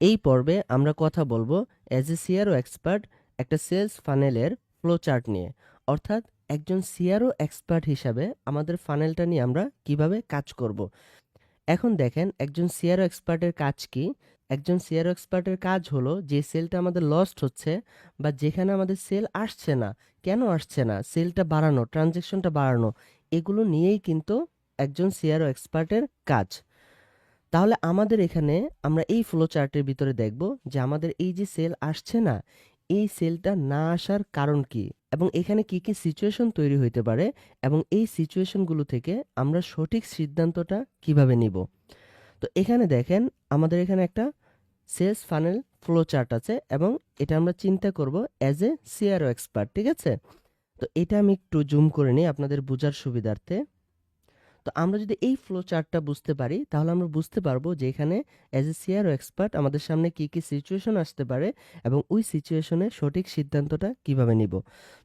এই পর্বে আমরা কথা বলব অ্যাজ এ সিআরও এক্সপার্ট একটা সেলস ফানেলের ফ্লো চার্ট নিয়ে। অর্থাৎ একজন সিআরও এক্সপার্ট হিসাবে আমাদের ফানেলটা নিয়ে আমরা কীভাবে কাজ করব। এখন দেখেন একজন সিআরও এক্সপার্টের কাজ কি। একজন সিআরও এক্সপার্টের কাজ হলো যে সেলটা আমাদের লস্ট হচ্ছে বা যেখানে আমাদের সেল আসছে না। কেন আসছে না? সেলটা বাড়ানো ট্রানজেকশনটা বাড়ানো, এগুলো নিয়েই কিন্তু একজন সিআরও এক্সপার্টের কাজ। তাহলে আমাদের এখানে আমরা এই ফ্লো চার্টের ভিতরে দেখব যে আমাদের এই যে সেল আসছে না, এই সেলটা না আসার কারণ কি? এবং এখানে কি কি সিচুয়েশন তৈরি হইতে পারে এবং এই সিচুয়েশনগুলো থেকে আমরা সঠিক সিদ্ধান্তটা কীভাবে নিব? তো এখানে দেখেন আমাদের এখানে একটা সেলস ফানেল ফ্লো চার্ট আছে এবং এটা আমরা চিন্তা করব অ্যাজ এ সিআরও এক্সপার্ট ঠিক আছে? তো এটা আমি একটু জুম করে নিই আপনাদের বোঝার সুবিধার্থে। তো আমরা যদি এই ফ্লো চার্টটা বুঝতে পারি, তাহলে আমরা বুঝতে পারব যে এখানে অ্যাজ এ সিআরও এক্সপার্ট আমাদের সামনে কি কি সিচুয়েশন আসতে পারে এবং ওই সিচুয়েশনে সঠিক সিদ্ধান্তটা কীভাবে নিব।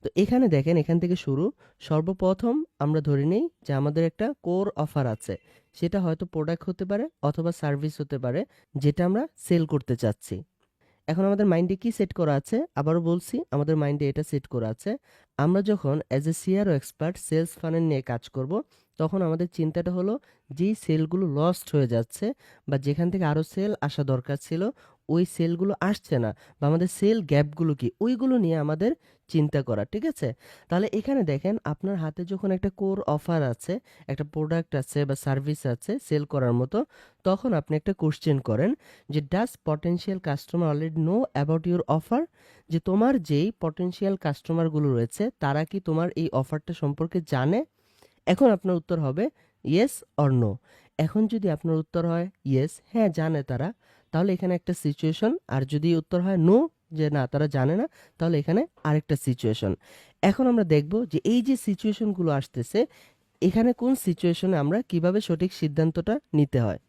তো এখানে দেখেন, এখান থেকে শুরু। সর্বপ্রথম আমরা ধরে নেই যে আমাদের একটা কোর অফার আছে। সেটা হয়তো প্রোডাক্ট হতে পারে অথবা সার্ভিস হতে পারে, যেটা আমরা সেল করতে চাচ্ছি। এখন আমাদের মাইন্ডে কি সেট করা আছে? আবারও বলছি, আমাদের মাইন্ডে এটা সেট করা আছে। আমরা যখন as a CRO expert sales funnel নিয়ে কাজ করব, তখন আমাদের চিন্তাটা হলো, যেই সেলগুলো লস্ট হয়ে যাচ্ছে বা যেখান থেকে আরও সেল আসা দরকার ছিল ওই সেলগুলো আসছে না বা আমাদের সেল গ্যাপগুলো কি, ওইগুলো নিয়ে আমাদের চিন্তা করা, ঠিক আছে? তাহলে এখানে দেখেন আপনার হাতে যখন একটা কোর অফার আছে, একটা প্রোডাক্ট আছে বা সার্ভিস আছে সেল করার মতো, তখন আপনি একটা কোশ্চেন করেন যে does potential customer already know about your offer যে, তোমার যেই পটেনশিয়াল কাস্টমারগুলো রয়েছে, তারা কি তোমার এই অফারটা সম্পর্কে জানে? এখন আপনার উত্তর হবে ইয়েস অর নো এখন যদি আপনার উত্তর হয় ইয়েস হ্যাঁ জানে তারা। তাহলে এখানে একটা সিচুয়েশন আর যদি উত্তর হয় নো যে না, তারা জানে না, তাহলে এখানে আরেকটা সিচুয়েশন এখন আমরা দেখব যে এই যে সিচুয়েশনগুলো আসতেছে, এখানে কোন সিচুয়েশনে আমরা কীভাবে সঠিক সিদ্ধান্তটা নিতে হয়?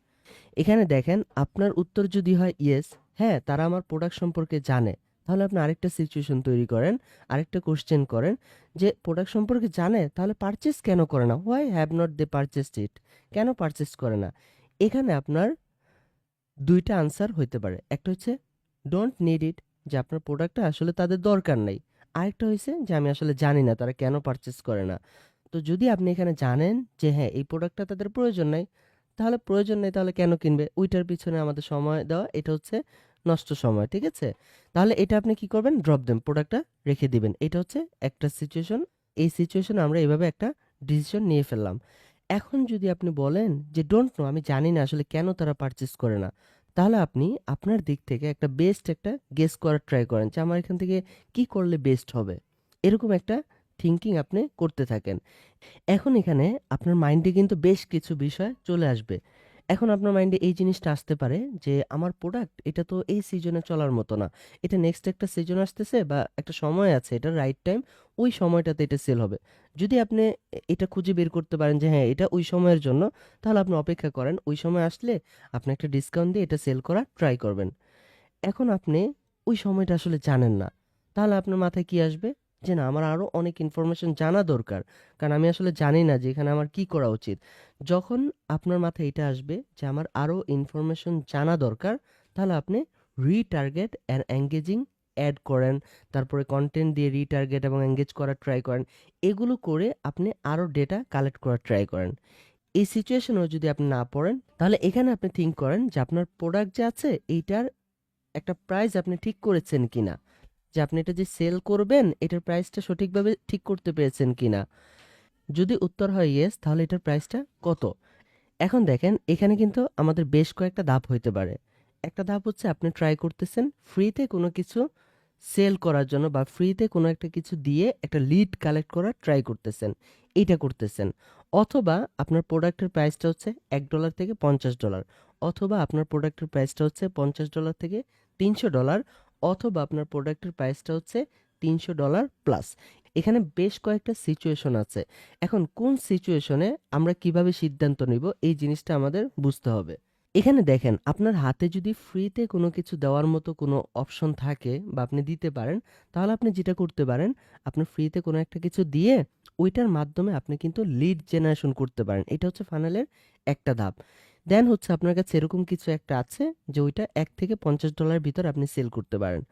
এখানে দেখেন, আপনার উত্তর যদি হয় ইয়েস হ্যাঁ তারা আমার প্রোডাক্ট সম্পর্কে জানে। তাহলে আপনি আরেকটা সিচুয়েশন তৈরি করেন, আরেকটা কোশ্চেন করেন, যে প্রোডাক্ট সম্পর্কে জানে, তাহলে পারচেস কেন করে না? Why have not they purchased it কেন পারচেস করে না? এখানে আপনার দুইটা আনসার হইতে পারে। একটা হচ্ছে ডোন্ট নিড ইট যে আপনার প্রোডাক্টটা আসলে তাদের দরকার নাই। আরেকটা হয়েছে যে আমি আসলে জানি না, তারা কেন পারচেস করে না। তো যদি আপনি এখানে জানেন যে হ্যাঁ এই প্রোডাক্টটা তাদের প্রয়োজন নাই, তাহলে প্রয়োজন নেই, তাহলে কেন কিনবে? ওইটার পিছনে আমাদের সময় দেওয়া, এটা হচ্ছে নষ্ট সময়, ঠিক আছে? তাহলে এটা আপনি কি করবেন? ড্রপ দেন প্রোডাক্টটা রেখে দিবেন। এটা হচ্ছে একটা সিচুয়েশন এই সিচুয়েশন আমরা এভাবে একটা ডিসিশন নিয়ে ফেললাম। এখন যদি আপনি বলেন যে ডোন্ট নো আমি জানি না আসলে কেন তারা পারচেস করে না, তাহলে আপনি আপনার দিক থেকে একটা বেস্ট একটা গেস করার ট্রাই করেন যে, আমার এখান থেকে কি করলে বেস্ট হবে? এরকম একটা থিঙ্কিং আপনি করতে থাকেন। এখন এখানে আপনার মাইন্ডে কিন্তু বেশ কিছু বিষয় চলে আসবে। এখন আপনার মাইন্ডে এই জিনিসটা আসতে পারে যে, আমার প্রোডাক্ট এটা তো এই সিজনে চলার মতো না। এটা নেক্সট একটা সিজন আসতেছে বা একটা সময় আছে, এটা রাইট টাইম ওই সময়টাতে এটা সেল হবে। যদি আপনি এটা খুঁজে বের করতে পারেন যে হ্যাঁ এটা ওই সময়ের জন্য, তাহলে আপনি অপেক্ষা করেন, ওই সময় আসলে আপনি একটা ডিসকাউন্ট দিয়ে এটা সেল করা ট্রাই করবেন। এখন আপনি ওই সময়টা আসলে জানেন না। তাহলে আপনার মাথায় কি আসবে? যে না, আমার আরও অনেক ইনফরমেশন জানা দরকার। কারণ আমি আসলে জানি না যে এখানে আমার কি করা উচিত। যখন আপনার মাথায় এটা আসবে যে আমার আরও ইনফরমেশন জানা দরকার, তাহলে আপনি রিটার্গেট অ্যান্ড এঙ্গেজিং অ্যাড করেন। তারপরে কন্টেন্ট দিয়ে রিটার্গেট এবং এঙ্গেজ করার ট্রাই করেন। এগুলো করে আপনি আরও ডেটা কালেক্ট করার ট্রাই করেন। এই সিচুয়েশনেও যদি আপনি না পড়েন, তাহলে এখানে আপনি থিঙ্ক করেন যে আপনার প্রোডাক্ট যে আছে, এইটার একটা প্রাইস আপনি ঠিক করেছেন কিনা। যে আপনি এটা যে সেল করবেন, এটার প্রাইসটা সঠিকভাবে ঠিক করতে পেরেছেন কিনা। যদি উত্তর হয় ইয়েস তাহলে এটার প্রাইসটা কত? এখন দেখেন, এখানে কিন্তু আমাদের বেশ কয়েকটা ধাপ হইতে পারে। একটা ধাপ হচ্ছে আপনি ট্রাই করতেছেন ফ্রিতে কোনো কিছু সেল করার জন্য বা ফ্রিতে কোনো একটা কিছু দিয়ে একটা লিড কালেক্ট করার ট্রাই করতেছেন এটা করতেছেন। অথবা আপনার প্রোডাক্টের প্রাইসটা হচ্ছে এক ডলার থেকে পঞ্চাশ ডলার অথবা আপনার প্রোডাক্টের প্রাইসটা হচ্ছে পঞ্চাশ ডলার থেকে তিনশো ডলার অথবা আপনার প্রোডাক্টের প্রাইসটা হচ্ছে তিনশো ডলার প্লাস। এখানে বেশ কয়েকটা সিচুয়েশন আছে। এখন কোন সিচুয়েশনে আমরা কীভাবে সিদ্ধান্ত নিব, এই জিনিসটা আমাদের বুঝতে হবে। এখানে দেখেন, আপনার হাতে যদি ফ্রিতে কোনো কিছু দেওয়ার মতো কোনো অপশন থাকে বা আপনি দিতে পারেন, তাহলে আপনি যেটা করতে পারেন, আপনি ফ্রিতে কোনো একটা কিছু দিয়ে ওইটার মাধ্যমে আপনি কিন্তু লিড জেনারেশন করতে পারেন। এটা হচ্ছে ফানেলের একটা ধাপ। দেন হচ্ছে আপনার কাছে এরকম কিছু একটা আছে যে ওইটা এক থেকে পঞ্চাশ ডলারের ভিতর আপনি সেল করতে পারেন।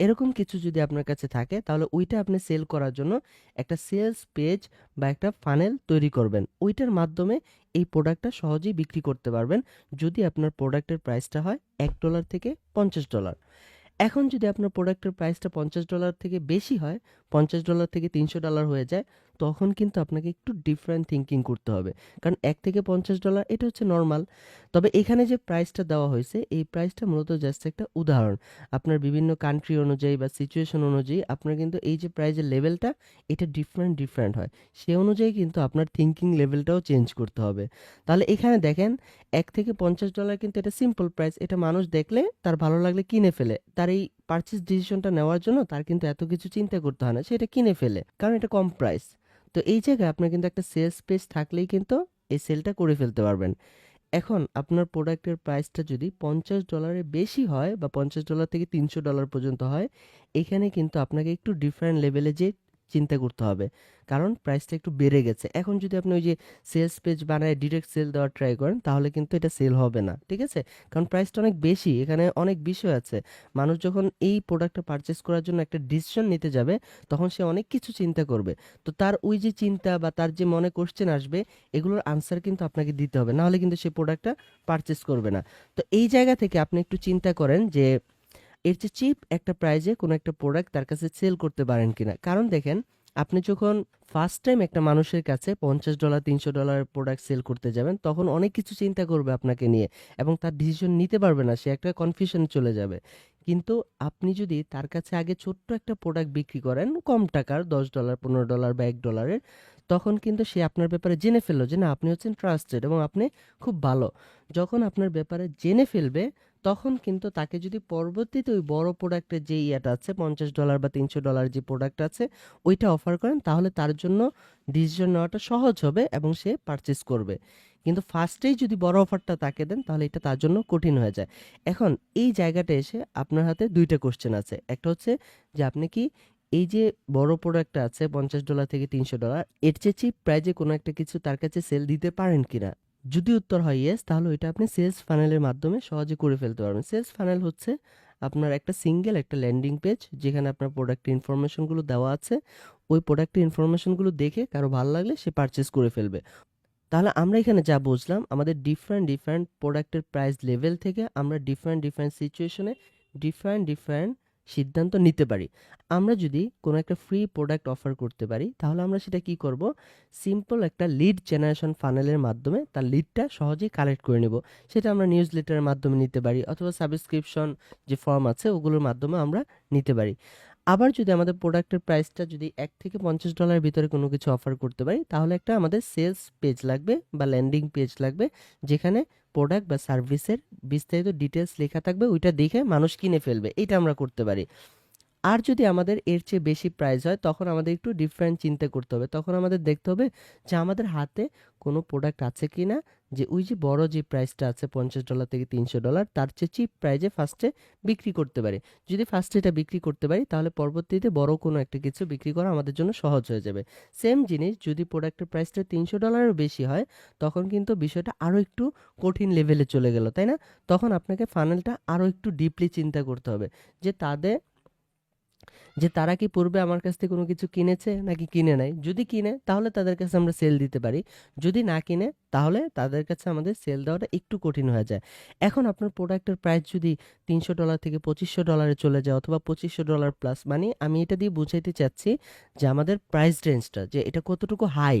এরকম কিছু যদি আপনার কাছে থাকে, তাহলে ওইটা আপনি সেল করার জন্য একটা সেলস পেজ বা একটা ফানেল তৈরি করবেন। ওইটার মাধ্যমে এই প্রোডাক্টটা সহজেই বিক্রি করতে পারবেন। যদি আপনার প্রোডাক্টের প্রাইসটা হয় এক ডলার থেকে পঞ্চাশ ডলার এখন যদি আপনার প্রোডাক্টের প্রাইসটা পঞ্চাশ ডলার থেকে বেশি হয় পঞ্চাশ ডলার থেকে তিনশো ডলার হয়ে যায়, তখন কিন্তু আপনাকে একটু ডিফারেন্ট থিঙ্কিং করতে হবে। কারণ এক থেকে পঞ্চাশ ডলার এটা হচ্ছে নর্মাল তবে এখানে যে প্রাইসটা দেওয়া হয়েছে, এই প্রাইসটা মূলত জাস্ট একটা উদাহরণ। আপনার বিভিন্ন কান্ট্রি অনুযায়ী বা সিচুয়েশন অনুযায়ী আপনার কিন্তু এই যে প্রাইজের লেভেলটা এটা ডিফারেন্ট ডিফারেন্ট হয়। সে অনুযায়ী কিন্তু আপনার থিঙ্কিং লেভেলটাও চেঞ্জ করতে হবে। তাহলে এখানে দেখেন, এক থেকে পঞ্চাশ ডলার কিন্তু এটা সিম্পল প্রাইস এটা মানুষ দেখলে, তার ভালো লাগলে কিনে ফেলে। তার এই পারচেস ডিসিশনটা নেওয়ার জন্য তার কিন্তু এত কিছু চিন্তা করতে হয় না সেটা কিনে ফেলে, কারণ এটা কম প্রাইস তো এই জায়গায় আপনার কিন্তু একটা সেলস পেজ থাকলেই কিন্তু এই সেলটা করে ফেলতে পারবেন। এখন আপনার প্রোডাক্টের প্রাইসটা যদি পঞ্চাশ ডলারের বেশি হয় বা পঞ্চাশ ডলার থেকে তিনশো ডলার পর্যন্ত হয়, এখানে কিন্তু আপনাকে একটু ডিফারেন্ট লেভেলে যে চিন্তা করতে হবে। কারণ প্রাইসটা একটু বেড়ে গেছে। এখন যদি আপনি ওই যে সেলস পেজ বানায় ডিরেক্ট সেল দেওয়ার ট্রাই করেন, তাহলে কিন্তু এটা সেল হবে না। ঠিক আছে? কারণ প্রাইসটা অনেক বেশি, এখানে অনেক বিষয় আছে। মানুষ যখন এই প্রোডাক্টটা পারচেস করার জন্য একটা ডিসিশন নিতে যাবে, তখন সে অনেক কিছু চিন্তা করবে। তো তার ওই যে চিন্তা বা তার যে মনে কোশ্চেন আসবে, এগুলোর আনসার কিন্তু আপনাকে দিতে হবে। নাহলে কিন্তু সে প্রোডাক্টটা পারচেস করবে না। তো এই জায়গা থেকে আপনি একটু চিন্তা করেন যে এর চেয়ে চিপ একটা প্রাইজে কোনো একটা প্রোডাক্ট তার কাছে সেল করতে পারেন কিনা। কারণ দেখেন, আপনি যখন ফার্স্ট টাইম একটা মানুষের কাছে পঞ্চাশ ডলার তিনশো ডলার প্রোডাক্ট সেল করতে যাবেন, তখন অনেক কিছু চিন্তা করবে আপনাকে নিয়ে এবং তার ডিসিশন নিতে পারবে না, সে একটা কনফিউশনে চলে যাবে। কিন্তু আপনি যদি তার কাছে আগে ছোট্ট একটা প্রোডাক্ট বিক্রি করেন, কম টাকার, দশ ডলার পনেরো ডলার বা এক ডলারের তখন কিন্তু সে আপনার ব্যাপারে জেনে ফেলল যে না, আপনি হচ্ছেন ট্রাস্টেড এবং আপনি খুব ভালো। যখন আপনার ব্যাপারে জেনে ফেলবে, তখন কিন্তু তাকে যদি পরবর্তীতে ওই বড় প্রোডাক্টের যে ইয়েটা আছে, পঞ্চাশ ডলার বা তিনশো ডলার যে প্রোডাক্ট আছে, ওইটা অফার করেন, তাহলে তার জন্য ডিসিশন নেওয়াটা সহজ হবে এবং সে পারচেস করবে। কিন্তু ফার্স্টেই যদি বড় অফারটা তাকে দেন, তাহলে এটা তার জন্য কঠিন হয়ে যায়। এখন এই জায়গাটা এসে আপনার হাতে দুইটা কোশ্চেন আছে। একটা হচ্ছে যে আপনি কি এই যে বড় প্রোডাক্ট আছে পঞ্চাশ ডলার থেকে তিনশো ডলার এর চেয়ে চিপ প্রাইজে কোনো একটা কিছু তার কাছে সেল দিতে পারেন কিনা? যদি উত্তর হয় ইয়েস তাহলে ওইটা আপনি সেলস ফানেলের মাধ্যমে সহজে করে ফেলতে পারবেন। সেলস ফানেল হচ্ছে আপনার একটা সিঙ্গেল একটা ল্যান্ডিং পেজ যেখানে আপনার প্রোডাক্টের ইনফরমেশনগুলো দেওয়া আছে। ওই প্রোডাক্টের ইনফরমেশনগুলো দেখে কারও ভালো লাগলে সে পারচেস করে ফেলবে। তাহলে আমরা এখানে যা বুঝলাম, আমাদের ডিফারেন্ট ডিফারেন্ট প্রোডাক্টের প্রাইস লেভেল থেকে আমরা ডিফারেন্ট ডিফারেন্ট সিচুয়েশনে ডিফারেন্ট ডিফারেন্ট সিদ্ধান্ত নিতে পারি। আমরা যদি কোনো একটা ফ্রি প্রোডাক্ট অফার করতে পারি, তাহলে আমরা সেটা কি করব? সিম্পল একটা লিড জেনারেশন ফানেলের মাধ্যমে তার লিডটা সহজেই কালেক্ট করে নেব। সেটা আমরা নিউজ লেটারের মাধ্যমে নিতে পারি অথবা সাবস্ক্রিপশন যে ফর্ম আছে, ওগুলোর মাধ্যমে আমরা নিতে পারি। আবার যদি আমাদের প্রোডাক্টের প্রাইসটা যদি এক থেকে পঞ্চাশ ডলারের ভিতরে কোনো কিছু অফার করতে পারি, তাহলে একটা আমাদের সেলস পেজ লাগবে বা ল্যান্ডিং পেজ লাগবে, যেখানে প্রোডাক্ট বা সার্ভিসের বিস্তারিত ডিটেলস লেখা থাকবে, ওইটা দেখে মানুষ কিনে ফেলবে। এটা আমরা করতে পারি। আর যদি আমাদের এর চেয়ে বেশি প্রাইস হয়, তখন আমাদের একটু ডিফারেন্ট চিন্তা করতে হবে। তখন আমাদের দেখতে হবে যে আমাদের হাতে কোনো প্রোডাক্ট আছে কি না যে ওই যে বড় যে প্রাইসটা আছে পঞ্চাশ ডলার থেকে তিনশো ডলার তার চেয়ে চিপ প্রাইজে ফার্স্টে বিক্রি করতে পারি। যদি ফার্স্টে এটা বিক্রি করতে পারি, তাহলে পরবর্তীতে বড় কোনো একটা কিছু বিক্রি করা আমাদের জন্য সহজ হয়ে যাবে। সেম জিনিস, যদি প্রোডাক্টের প্রাইসটা তিনশো ডলারেরও বেশি হয়, তখন কিন্তু বিষয়টা আরও একটু কঠিন লেভেলে চলে গেল, তাই না? তখন আপনাকে ফানেলটা আরও একটু ডিপলি চিন্তা করতে হবে যে তাদের যে তারা কি পূর্বে আমার কাছ থেকে কোনো কিছু কিনেছে নাকি কিনে নাই? যদি কিনে, তাহলে তাদের কাছে আমরা সেল দিতে পারি। যদি না কিনে, তাহলে তাদের কাছে আমাদের সেল দেওয়াটা একটু কঠিন হয়ে যায়। এখন আপনার প্রোডাক্টের প্রাইস যদি তিনশো ডলার থেকে পঁচিশশো ডলারে চলে যায় অথবা পঁচিশশো ডলার প্লাস মানে আমি এটা দিয়ে বুঝাইতে চাচ্ছি যে আমাদের প্রাইস রেঞ্জটা যে এটা কতটুকু হাই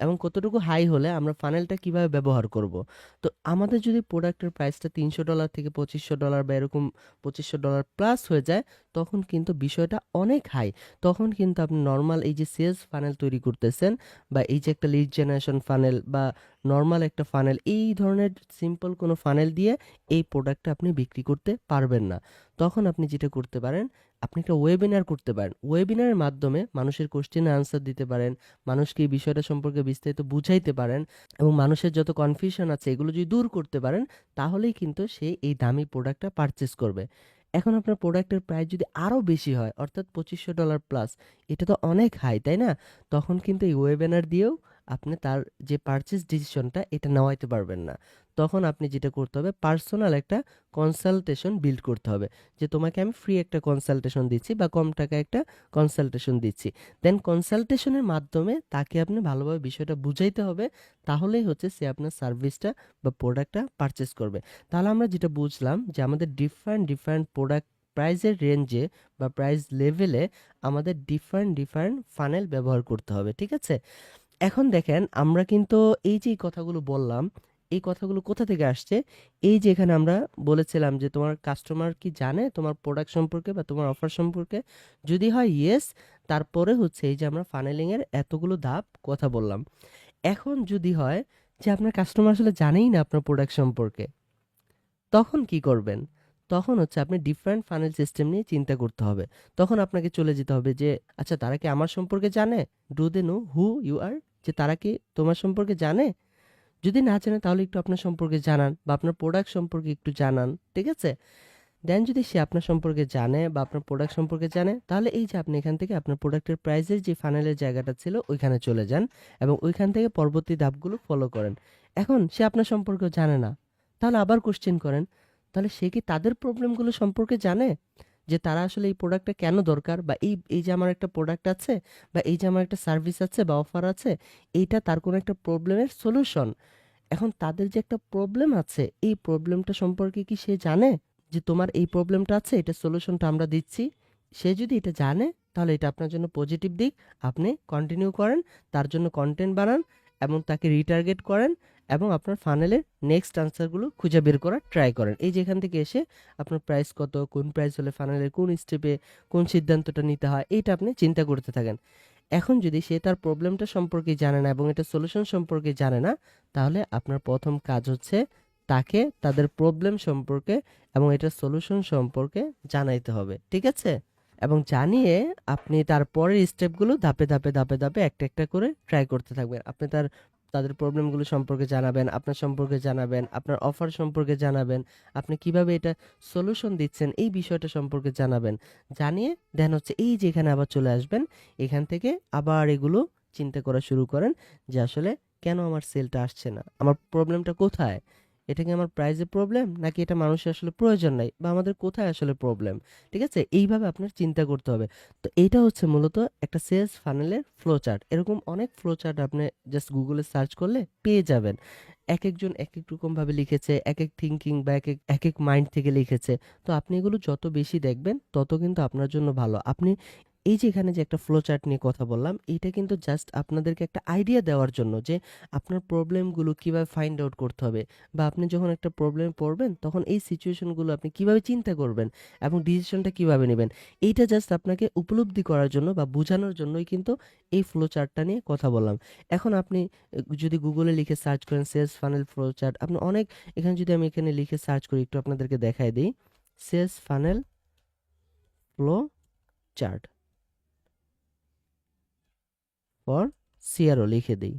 এবং কতটুকু হাই হলে আমরা ফানেলটা কীভাবে ব্যবহার করব? তো আমাদের যদি প্রোডাক্টের প্রাইসটা তিনশো ডলার থেকে পঁচিশশো ডলার বা এরকম পঁচিশশো ডলার প্লাস হয়ে যায়, তখন কিন্তু বিষয়টা অনেক হাই তখন কিন্তু আপনি নর্মাল এই যে সেলস ফানেল তৈরি করতেছেন বা এই যে একটা লিড জেনারেশন ফানেল বা নর্মাল একটা ফানেল এই ধরনের সিম্পল কোনো ফানেল দিয়ে এই প্রোডাক্টটা আপনি বিক্রি করতে পারবেন না। তখন আপনি যেটা করতে পারেন, আপনি একটা ওয়েবিনার করতে পারেন। ওয়েবিনারের মাধ্যমে মানুষের কোশ্চেনে আনসার দিতে পারেন, মানুষকে এই বিষয়টা সম্পর্কে বিস্তারিত বুঝাইতে পারেন এবং মানুষের যত কনফিউশন আছে, এগুলো যদি দূর করতে পারেন, তাহলেই কিন্তু সে এই দামি প্রোডাক্টটা পারচেস করবে। এখন আপনার প্রোডাক্টের প্রাইস যদি আরও বেশি হয়, অর্থাৎ পঁচিশশো ডলার প্লাস এটা তো অনেক হাই তাই না? তখন কিন্তু এই ওয়েবিনার দিয়েও আপনি তার যে পারচেস ডিসিশনটা এটা নেওয়াইতে পারবেন না। তখন আপনি যেটা করতে হবে পার্সোনাল একটা কনসালটেশন বিল্ড করতে হবে যে, তোমাকে আমি ফ্রি একটা কনসালটেশন দিচ্ছি বা কম টাকায় একটা কনসালটেশন দিচ্ছি। দেন কনসালটেশনের মাধ্যমে তাকে আপনি ভালোভাবে বিষয়টা বুঝাইতে হবে, তাহলেই হচ্ছে সে আপনার সার্ভিসটা বা প্রোডাক্টটা পারচেস করবে। তাহলে আমরা যেটা বুঝলাম যে, আমাদের ডিফারেন্ট ডিফারেন্ট প্রোডাক্ট প্রাইজের রেঞ্জে বা প্রাইস লেভেলে আমাদের ডিফারেন্ট ডিফারেন্ট ফানেল ব্যবহার করতে হবে, ঠিক আছে? এখন দেখেন আমরা কিন্তু এই যে কথাগুলো বললাম, এই কথাগুলো কোথা থেকে আসছে? এই যে এখানে আমরা বলেছিলাম যে তোমার কাস্টমার কি জানে তোমার প্রোডাক্ট সম্পর্কে বা তোমার অফার সম্পর্কে? যদি হয় ইয়েস তারপরে হচ্ছে এই যে আমরা ফানেলিংয়ের এতগুলো ধাপ কথা বললাম। এখন যদি হয় যে আপনার কাস্টমার আসলে জানেই না আপনার প্রোডাক্ট সম্পর্কে, তখন কি করবেন? তখন হচ্ছে আপনি ডিফারেন্ট ফানেল সিস্টেম নিয়ে চিন্তা করতে হবে। তখন আপনাকে চলে যেতে হবে যে আচ্ছা তারা কি আমার সম্পর্কে জানে? Do they know who you are যে তারা কি তোমার সম্পর্কে জানে? যদি না জানে, তাহলে একটু আপনার সম্পর্কে জানান বা আপনার প্রোডাক্ট সম্পর্কে একটু জানান, ঠিক আছে? দেন যদি সে আপনার সম্পর্কে জানে বা আপনার প্রোডাক্ট সম্পর্কে জানে, তাহলে এই যে আপনি এখান থেকে আপনার প্রোডাক্টের প্রাইসের যে ফানেলের জায়গাটা ছিল, ওইখানে চলে যান এবং ওইখান থেকে পরবর্তী ধাপগুলো ফলো করেন। এখন সে আপনার সম্পর্কেও জানে না, তাহলে আবার কোশ্চেন করেন, তাহলে সে কি তাদের প্রবলেমগুলো সম্পর্কে জানে? যে তারা আসলে এই প্রোডাক্টটা কেন দরকার বা এই এই যে আমার একটা প্রোডাক্ট আছে বা এই যে আমার একটা সার্ভিস আছে বা অফার আছে, এইটা তার কোনো একটা প্রবলেমের সলিউশন এখন তাদের যে একটা প্রবলেম আছে, এই প্রবলেমটা সম্পর্কে কি সে জানে যে তোমার এই প্রবলেমটা আছে, এটা সলিউশনটা আমরা দিচ্ছি? সে যদি এটা জানে, তাহলে এটা আপনার জন্য পজিটিভ দিক। আপনি কন্টিনিউ করেন, তার জন্য কন্টেন্ট বানান এবং তাকে রিটার্গেট করেন এবং আপনার ফানেলের নেক্সট আনসারগুলো খুঁজে বের করার ট্রাই করেন। এই যেখান থেকে এসে আপনার প্রাইস কত, কোন প্রাইস হলে ফানেলের কোন স্টেপে কোন সিদ্ধান্তটা নিতে হয় এইটা আপনি চিন্তা করতে থাকেন। এখন যদি সে তার প্রবলেমটা সম্পর্কে জানে না এবং এটা সলিউশন সম্পর্কে জানে না, তাহলে আপনার প্রথম কাজ হচ্ছে তাকে তাদের প্রবলেম সম্পর্কে এবং এটার সলিউশন সম্পর্কে জানাইতে হবে, ঠিক আছে? এবং জানিয়ে আপনি তারপরের স্টেপগুলো ধাপে ধাপে ধাপে ধাপে একটা একটা করে ট্রাই করতে থাকবেন। আপনি তার তাদের প্রবলেমগুলো সম্পর্কে জানাবেন, আপনার সম্পর্কে জানাবেন, আপনার অফার সম্পর্কে জানাবেন, আপনি কীভাবে এটা সলিউশন দিচ্ছেন, এই বিষয়টা সম্পর্কে জানাবেন। জানিয়ে দেন হচ্ছে এই যে এখানে আবার চলে আসবেন, এখান থেকে আবার এগুলো চিন্তা করা শুরু করেন যে আসলে কেন আমার সেলটা আসছে না? আমার প্রবলেমটা কোথায়? এটা কি আমার প্রাইজে প্রবলেম নাকি এটা মানুষের আসলে প্রয়োজন নাই? বা আমাদের কোথায় আসলে প্রবলেম ঠিক আছে? এইভাবে আপনার চিন্তা করতে হবে। তো এইটা হচ্ছে মূলত একটা সেলস ফানেলের ফ্লো চার্ট এরকম অনেক ফ্লো চার্ট আপনি জাস্ট গুগলে সার্চ করলে পেয়ে যাবেন। এক একজন এক এক রকমভাবে লিখেছে এক এক থিঙ্কিং বা এক এক এক এক মাইন্ড থেকে লিখেছে। তো আপনি এগুলো যত বেশি দেখবেন, তত কিন্তু আপনার জন্য ভালো। আপনি এই যে এখানে যে একটা ফ্লো চার্ট নিয়ে কথা বললাম, এইটা কিন্তু জাস্ট আপনাদেরকে একটা আইডিয়া দেওয়ার জন্য যে আপনার প্রবলেমগুলো কীভাবে ফাইন্ড আউট করতে হবে বা আপনি যখন একটা প্রবলেমে পড়বেন, তখন এই সিচুয়েশনগুলো আপনি কীভাবে চিন্তা করবেন এবং ডিসিশনটা কীভাবে নেবেন, এইটা জাস্ট আপনাকে উপলব্ধি করার জন্য বা বোঝানোর জন্যই কিন্তু এই ফ্লো চার্টটা নিয়ে কথা বললাম। এখন আপনি যদি গুগলে লিখে সার্চ করেন সেলস ফানেল ফ্লো চার্ট আপনি অনেক, এখানে যদি আমি এখানে লিখে সার্চ করি, একটু আপনাদেরকে দেখাই দিই sales funnel flow chart for CRO লিখে দিই,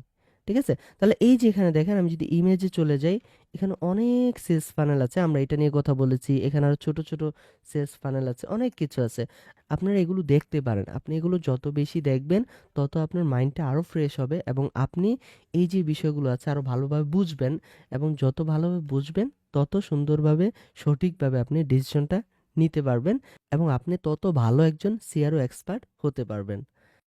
ঠিক আছে? তাহলে এই যে এখানে দেখেন, আমি যদি ইমেজে চলে যাই, এখানে অনেক সেলস ফানেল আছে, আমরা এটা নিয়ে কথা বলেছি, এখানে আরও ছোট ছোট সেলস ফানেল আছে, অনেক কিছু আছে। আপনারা এগুলো দেখতে পারেন, আপনি এগুলো যত বেশি দেখবেন, তত আপনার মাইন্ডটা আরও ফ্রেশ হবে এবং আপনি এই যে বিষয়গুলো আছে আরও ভালোভাবে বুঝবেন এবং যত ভালোভাবে বুঝবেন, তত সুন্দরভাবে, সঠিকভাবে আপনি ডিসিশনটা নিতে পারবেন এবং আপনি তত ভালো একজন সিআরও এক্সপার্ট হতে পারবেন।